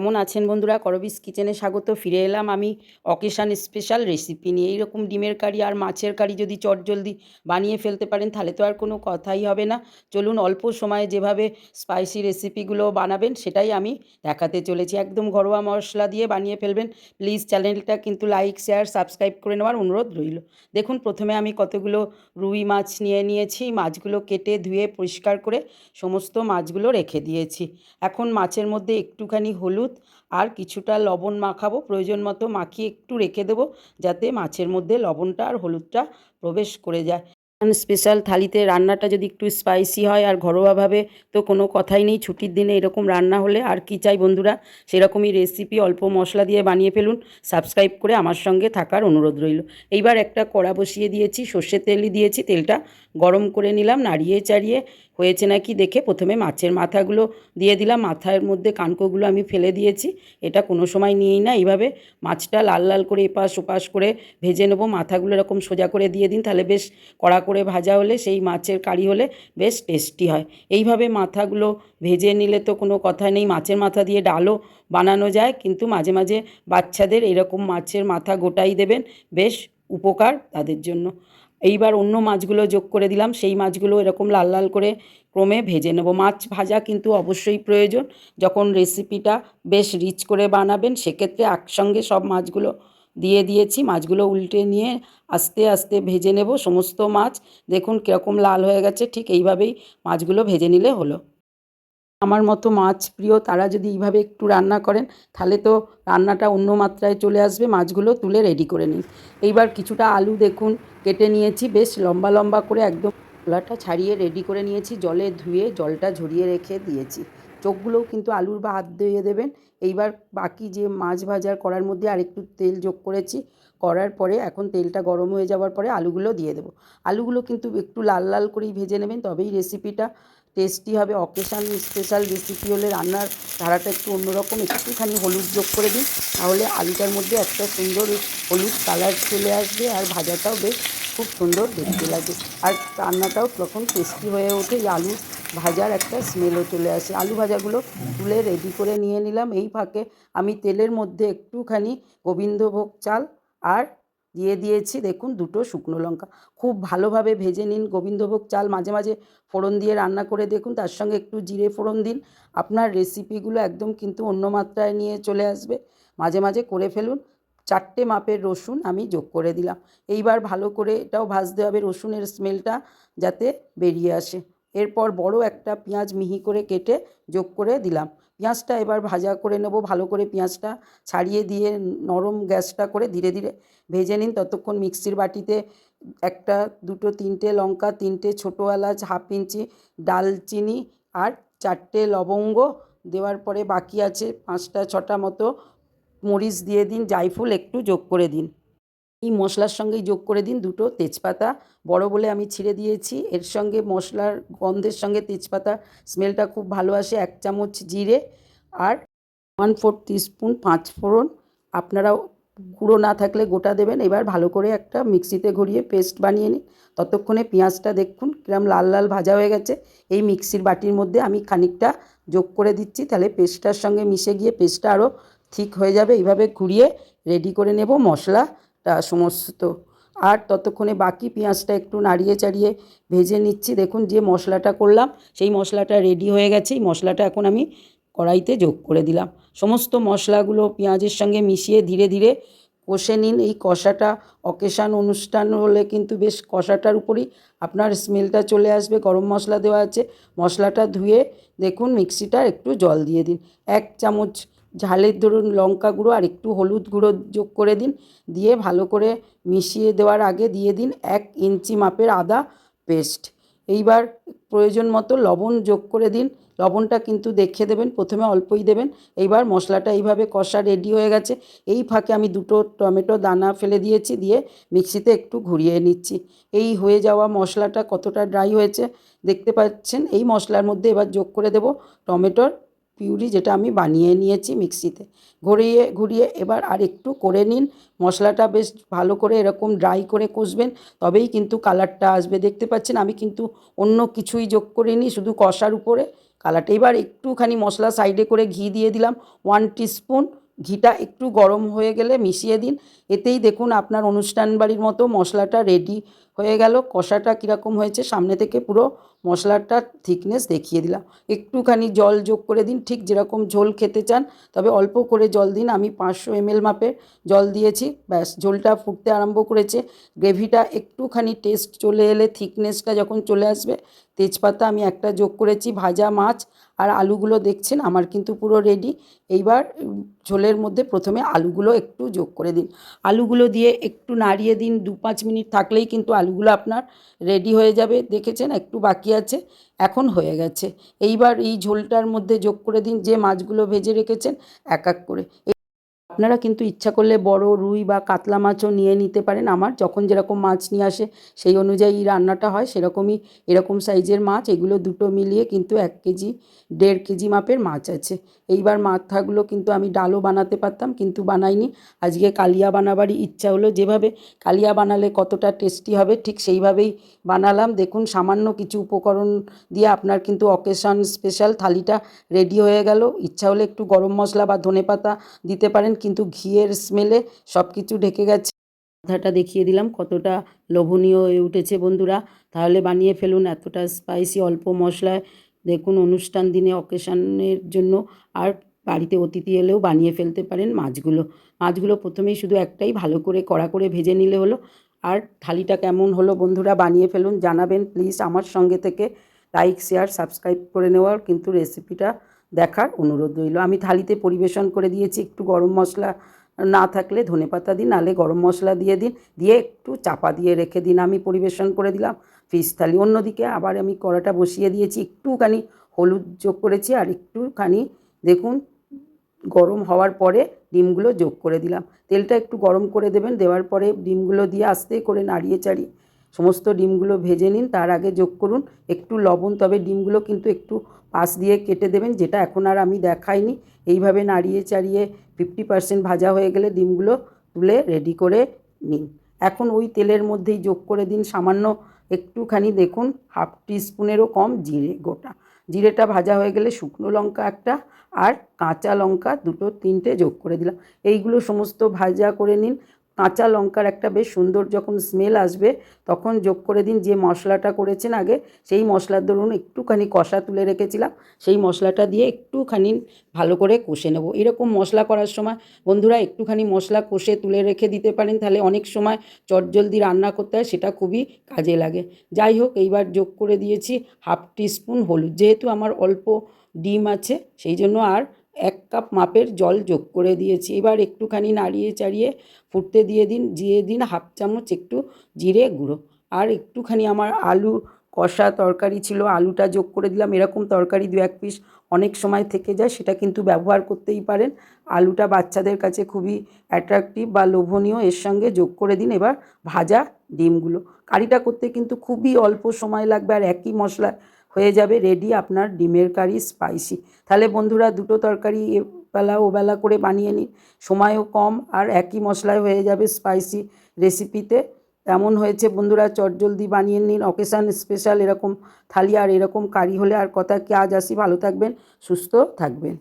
কেমন আছেন বন্ধুরা? করবিস কিচেনে স্বাগত, ফিরে এলাম আমি অকেশান স্পেশাল রেসিপি নিয়ে। এইরকম ডিমের কারি আর মাছের কারি যদি চটজলদি বানিয়ে ফেলতে পারেন, তাহলে তো আর কোনো কথাই হবে না। চলুন অল্প সময়ে যেভাবে স্পাইসি রেসিপিগুলো বানাবেন, সেটাই আমি দেখাতে চলেছি। একদম ঘরোয়া মশলা দিয়ে বানিয়ে ফেলবেন। প্লিজ চ্যানেলটা কিন্তু লাইক শেয়ার সাবস্ক্রাইব করে নেওয়ার অনুরোধ রইল। দেখুন, প্রথমে আমি কতগুলো রুই মাছ নিয়ে নিয়েছি। মাছগুলো কেটে, ধুয়ে, পরিষ্কার করে সমস্ত মাছগুলো রেখে দিয়েছি। এখন মাছের মধ্যে একটুখানি হলুদ আর কিছুটা লবণ মাখাবো। প্রয়োজন মতো মাখিয়ে একটু রেখে দেবো, যাতে মাছের মধ্যে লবণটা আর হলুদটা প্রবেশ করে যায়। স্পেশাল থালিতে রান্নাটা যদি একটু স্পাইসি হয় আর ঘরোয়াভাবে তো কোনো কথাই নেই। ছুটির দিনে এরকম রান্না হলে আর কি চাই বন্ধুরা? সেরকমই রেসিপি অল্প মশলা দিয়ে বানিয়ে ফেলুন। সাবস্ক্রাইব করে আমার সঙ্গে থাকার অনুরোধ রইল। এইবার একটা কড়া বসিয়ে দিয়েছি সর্ষের তেলই দিয়েছি, তেলটা গরম করে নিলাম, নাড়িয়ে চাড়িয়ে। হয়েছে নাকি দেখে প্রথমে মাছের মাথাগুলো দিয়ে দিলাম। মাথার মধ্যে কানকোগুলো আমি ফেলে দিয়েছি। এটা কোনো সময় নিয়েই না, এইভাবে মাছটা লাল লাল করে এপাশ ওপাশ করে ভেজে নেব। মাথাগুলো এরকম সোজা করে দিয়ে দিন, তাহলে বেশ কড়া করে ভাজা হলে, সেই মাছের কারি হলে বেশ টেস্টি হয়। এইভাবে মাথাগুলো ভেজে নিলে তো কোনো কথা নেই। মাছের মাথা দিয়ে ডালও বানানো যায়, কিন্তু মাঝে মাঝে বাচ্চাদের এরকম মাছের মাথা গোটাই দেবেন, বেশ উপকার তাদের জন্য। এইবার অন্য মাছগুলো যোগ করে দিলাম। সেই মাছগুলো এরকম লাল লাল করে ক্রমে ভেজে নেব। মাছ ভাজা কিন্তু অবশ্যই প্রয়োজন। যখন রেসিপিটা বেশ রিচ করে বানাবেন, সেক্ষেত্রে একসঙ্গে সব মাছগুলো দিয়ে দিয়েছি, মাছগুলো উল্টে নিয়ে আস্তে আস্তে ভেজে নেব সমস্ত মাছ। দেখুন কীরকম লাল হয়ে গেছে, ঠিক এইভাবেই মাছগুলো ভেজে নিলে হলো। আমার মতো মাছ প্রিয়, তারা যদি এইভাবে একটু রান্না করেন, তাহলে তো রান্নাটা অন্য মাত্রায় চলে আসবে, মাছগুলো তুলে রেডি করে নিন। এইবার কিছুটা আলু দেখুন, কেটে নিয়েছি, বেশ লম্বা লম্বা করে একদম খোলাটা ছাড়িয়ে রেডি করে নিয়েছি, জলে ধুয়ে জলটা ঝরিয়ে রেখে দিয়েছি। চোখগুলোও কিন্তু আলুর বা হাত দিয়ে দেবেন। এইবার বাকি যে মাছ ভাজার করার মধ্যে আরেকটু তেল যোগ করেছি, করার পরে এখন তেলটা গরম হয়ে যাওয়ার পরে আলুগুলো দিয়ে দেবো। আলুগুলো কিন্তু একটু লাল লাল করেই ভেজে নেবেন, তবেই রেসিপিটা টেস্টি হবে অকেশান স্পেশাল রেসিপি হলে রান্নার ধারাটা একটু অন্যরকম। একটুখানি হলুদ যোগ করে দিন তাহলে আলুটার মধ্যে একটা সুন্দর হলুদ কালার চলে আসবে আর ভাজাটাও বেশ খুব সুন্দর দেখতে লাগে আর রান্নাটাও তখন টেস্টি হয়ে ওঠে আলু ভাজার একটা স্মেলও চলে আসে। আলু ভাজাগুলো তুলে রেডি করে নিয়ে নিলাম। এই ফাঁকে আমি তেলের মধ্যে একটুখানি গোবিন্দভোগ চাল আর দিয়ে দিয়েছি। দেখুন, দুটো শুকনো লঙ্কা। খুব ভালোভাবে ভেজে নিন। গোবিন্দভোগ চাল মাঝে মাঝে ফোড়ন দিয়ে রান্না করে দেখুন, তার সঙ্গে একটু জিরে ফোড়ন দিন। আপনার রেসিপিগুলো একদম কিন্তু অন্য মাত্রায় নিয়ে চলে আসবে। মাঝে মাঝে করে ফেলুন। চারটে মাপের রসুন আমি যোগ করে দিলাম। এইবার ভালো করে এটাও ভাজতে হবে রসুনের স্মেলটা যাতে বেরিয়ে আসে। এরপর বড় একটা পেঁয়াজ মিহি করে কেটে যোগ করে দিলাম। পেঁয়াজটা এবার ভাজা করে নেব, ভালো করে পেঁয়াজটা ছাড়িয়ে দিয়ে নরম গ্যাসটা করে ধীরে ধীরে ভেজে নিন। ততক্ষণ মিক্সির বাটিতে একটা, দুটো, তিনটে লঙ্কা, তিনটে ছোটো এলাচ, হাফ ইঞ্চি ডালচিনি আর চারটে লবঙ্গ দেওয়ার পরে বাকি আছে পাঁচটা, ছটা মতো মরিচ দিয়ে দিন, জায়ফল একটু যোগ করে দিন। এই মশলার সঙ্গেই যোগ করে দিন দুটো তেজপাতা। বড় বলে আমি ছিঁড়ে দিয়েছি। এর সঙ্গে মশলার গন্ধের সঙ্গে তেজপাতা স্মেলটা খুব ভালো আসে, এক চামচ জিরে আর ওয়ান ফোর টিস্পুন পাঁচ ফোড়ন। আপনারাও গুঁড়ো না থাকলে গোটা দেবেন। এবার ভালো করে একটা মিক্সিতে ঘুরিয়ে পেস্ট বানিয়ে নিন। ততক্ষণে পেঁয়াজটা দেখুন, কিরম লাল লাল ভাজা হয়ে গেছে। এই মিক্সির বাটির মধ্যে আমি খানিকটা যোগ করে দিচ্ছি। তাহলে পেস্টটার সঙ্গে মিশে গিয়ে পেস্টটা আরও ঠিক হয়ে যাবে। এইভাবে ঘুরিয়ে রেডি করে নেব মশলাটা সমস্ত। আর ততক্ষণে বাকি পেঁয়াজটা একটু নাড়িয়ে চাড়িয়ে ভেজে নিচ্ছি। দেখুন যে মশলাটা করলাম, সেই মশলাটা রেডি হয়ে গেছে। এই মশলাটা এখন আমি কড়াইতে যোগ করে দিলাম। সমস্ত মশলাগুলো পেঁয়াজের সঙ্গে মিশিয়ে ধীরে ধীরে কষে নিন। এই কষাটা অকেশান অনুষ্ঠান হলে কিন্তু বেশ কষাটার উপরই আপনার স্মেলটা চলে আসবে। গরম মশলা দেওয়া আছে। মশলাটা ধুয়ে দেখুন মিক্সিটার একটু জল দিয়ে দিন। এক চামচ ঝালের ধরুন লঙ্কা গুঁড়ো আর একটু হলুদ গুঁড়ো যোগ করে দিন। দিয়ে ভালো করে মিশিয়ে দেওয়ার আগে দিয়ে দিন এক ইঞ্চি মাপের আদা পেস্ট। এইবার প্রয়োজন মতো লবণ যোগ করে দিন। লবণটা কিন্তু দেখে দেবেন, প্রথমে অল্পই দেবেন। এইবার মশলাটা এইভাবে কষা রেডি হয়ে গেছে। এই ফাঁকে আমি দুটো টমেটো দানা ফেলে দিয়েছি, দিয়ে মিক্সিতে একটু ঘুরিয়ে নিচ্ছি। এই হয়ে যাওয়া মশলাটা কতটা ড্রাই হয়েছে দেখতে পাচ্ছেন। এই মশলার মধ্যে এবার যোগ করে দেব টমেটোর পিউরি যেটা আমি বানিয়ে নিয়েছি মিক্সিতে। ঘুরিয়ে ঘুরিয়ে এবার আর একটু করে নিন। মশলাটা বেশ ভালো করে এরকম ড্রাই করে কষবেন, তবেই কিন্তু কালারটা আসবে। দেখতে পাচ্ছেন আমি কিন্তু অন্য কিছুই যোগ করিনি শুধু কষার উপরে। কালারটা এবার একটুখানি মশলা সাইডে করে ঘি দিয়ে দিলাম। ওয়ান টিস্পুন ঘিটা একটু গরম হয়ে গেলে মিশিয়ে দিন। এতেই দেখুন আপনার অনুষ্ঠান বাড়ির মতো মশলাটা রেডি হয়ে গেল, কষাটা কীরকম হয়েছে সামনে থেকে পুরো মশলাটার থিকনেস দেখিয়ে দিলাম। একটুখানি জল যোগ করে দিন, ঠিক যেরকম ঝোল খেতে চান, তবে অল্প করে জল দিন। আমি পাঁচশো এমএল মাপের জল দিয়েছি, ব্যাস, ঝোলটা ফুটতে আরম্ভ করেছে। গ্রেভিটা একটুখানি টেস্ট চলে এলে থিকনেসটা যখন চলে আসবে, তেজপাতা আমি একটা যোগ করেছি, ভাজা মাছ আর আলুগুলো দেখছেন, আমার কিন্তু পুরো রেডি এইবার ঝোলের মধ্যে প্রথমে আলুগুলো একটু যোগ করে দিন। আলুগুলো দিয়ে একটু নাড়িয়ে দিন দু পাঁচ মিনিট থাকলেই কিন্তু আলুগুলো আপনার রেডি হয়ে যাবে। দেখেছেন? একটু বাকি আছে। এখন হয়ে গেছে। এইবার এই ঝোলটার মধ্যে যোগ করে দিন। যে মাছগুলো ভেজে রেখেছেন, এক এক করে। আপনারা কিন্তু ইচ্ছা করলে বড় রুই বা কাতলা মাছও নিয়ে নিতে পারেন। আমার যখন যেরকম মাছ নিয়ে আসে, সেই অনুযায়ী রান্নাটা হয়। সেরকমই এরকম সাইজের মাছ। এগুলো দুটো মিলিয়ে কিন্তু এক কেজি, দেড় কেজি মাপের মাছ আছে। এইবার মাথাগুলো কিন্তু আমি ডালও বানাতে পারতাম, কিন্তু বানাইনি। আজকে কালিয়া বানাবারই ইচ্ছা হলো যেভাবে। কালিয়া বানালে কতটা টেস্টি হবে, ঠিক সেইভাবেই বানালাম। দেখুন, সামান্য কিছু উপকরণ দিয়ে আপনার কিন্তু অকেশন স্পেশাল থালিটা রেডি হয়ে গেল। ইচ্ছা হলে একটু গরম মশলা বা ধনেপাতা দিতে পারেন, কিন্তু ঘিয়ের স্মেলে সব কিছু ঢেকে গেছে। মাথাটা দেখিয়ে দিলাম কতটা লোভনীয় হয়ে উঠেছে বন্ধুরা। তাহলে বানিয়ে ফেলুন, এতটা স্পাইসি অল্প মশলায় দেখুন, অনুষ্ঠান দিনে অকেশনের জন্য আর বাড়িতে অতিথি এলেও বানিয়ে ফেলতে পারেন মাছগুলো। মাছগুলো প্রথমেই শুধু একটাই ভালো করে, কড়া করে ভেজে নিলে হলো। আর থালিটা কেমন হলো বন্ধুরা বানিয়ে ফেলুন, জানাবেন প্লিজ আমার সঙ্গে থেকে। লাইক শেয়ার সাবস্ক্রাইব করে নেওয়ার কিন্তু রেসিপিটা দেখার অনুরোধ রইল। আমি থালিতে পরিবেশন করে দিয়েছি, একটু গরম মশলা না থাকলে ধনেপাতা দিন নাহলে গরম মশলা দিয়ে দিন, দিয়ে একটু চাপা দিয়ে রেখে দিন। আমি পরিবেশন করে দিলাম। ফিশ থালি অন্যদিকে আবার আমি কড়াটা বসিয়ে দিয়েছি, একটুখানি হলুদ যোগ করেছি আর একটুখানি, দেখুন, গরম হওয়ার পরে ডিমগুলো যোগ করে দিলাম। তেলটা একটু গরম করে দেবেন, দেওয়ার পরে ডিমগুলো দিয়ে আস্তে করে নাড়িয়ে চাড়িয়ে সমস্ত ডিমগুলো ভেজে নিন, তার আগে যোগ করুন। একটু লবণ, তবে ডিমগুলো কিন্তু একটু পাশ দিয়ে কেটে দেবেন, যেটা এখন আর আমি দেখাইনি। এইভাবে নাড়িয়ে চাড়িয়ে ফিফটি পার্সেন্ট ভাজা হয়ে গেলে ডিমগুলো তুলে রেডি করে নিন। এখন ওই তেলের মধ্যেই যোগ করে দিন, সামান্য একটুখানি দেখুন, হাফ টিস্পুনেরও কম জিরে, গোটা। জিরেটা ভাজা হয়ে গেলে শুকনো লঙ্কা একটা আর কাঁচা লঙ্কা দুটো তিনটে যোগ করে দিলাম। এইগুলো সমস্ত ভাজা করে নিন। কাঁচা লঙ্কার একটা বেশ সুন্দর যখন স্মেল আসবে, তখন যোগ করে দিন। যে মশলাটা করেছেন আগে, সেই মশলার ধরুন একটুখানি কষা তুলে রেখেছিলাম, সেই মশলাটা দিয়ে একটুখানি ভালো করে কষে নেব। এরকম মশলা করার সময় বন্ধুরা একটুখানি মশলা কষে তুলে রেখে দিতে পারেন, তাহলে অনেক সময় চটজলদি রান্না করতে হয়, সেটা খুবই কাজে লাগে। যাই হোক, এইবার যোগ করে দিয়েছি হাফ টিস্পুন হলুদ। যেহেতু আমার অল্প ডিম আছে, সেই জন্য আর এক কাপ মাপের জল যোগ করে দিয়েছি। এবার একটুখানি নাড়িয়ে চাড়িয়ে ফুটতে দিয়ে দিন দিয়ে দিন হাফ চামচ একটু জিরে গুঁড়ো। আর একটুখানি আমার আলু কষা তরকারি ছিল, আলুটা যোগ করে দিলাম। এরকম তরকারি দু এক পিস অনেক সময় থেকে যায়, সেটা কিন্তু ব্যবহার করতেই পারেন। আলুটা বাচ্চাদের কাছে খুবই অ্যাট্রাকটিভ বা লোভনীয়, এর সঙ্গে যোগ করে দিন। এবার ভাজা ডিমগুলো। কারিটা করতে কিন্তু খুবই অল্প সময় লাগবে, আর একই মশলা হয়ে যাবে রেডি আপনার ডিমের কারি স্পাইসি তাহলে বন্ধুরা দুটো তরকারি বেলা ওবেলা করে বানিয়ে নিন। সময়ও কম আর একই মশলায় হয়ে যাবে স্পাইসি রেসিপিতে এমন হয়েছে বন্ধুরা চটজলদি বানিয়ে নিন। অকেশান স্পেশাল এরকম থালি আর এরকম কারি হলে আর কথা কি আজ আসি? ভালো থাকবেন, সুস্থ থাকবেন।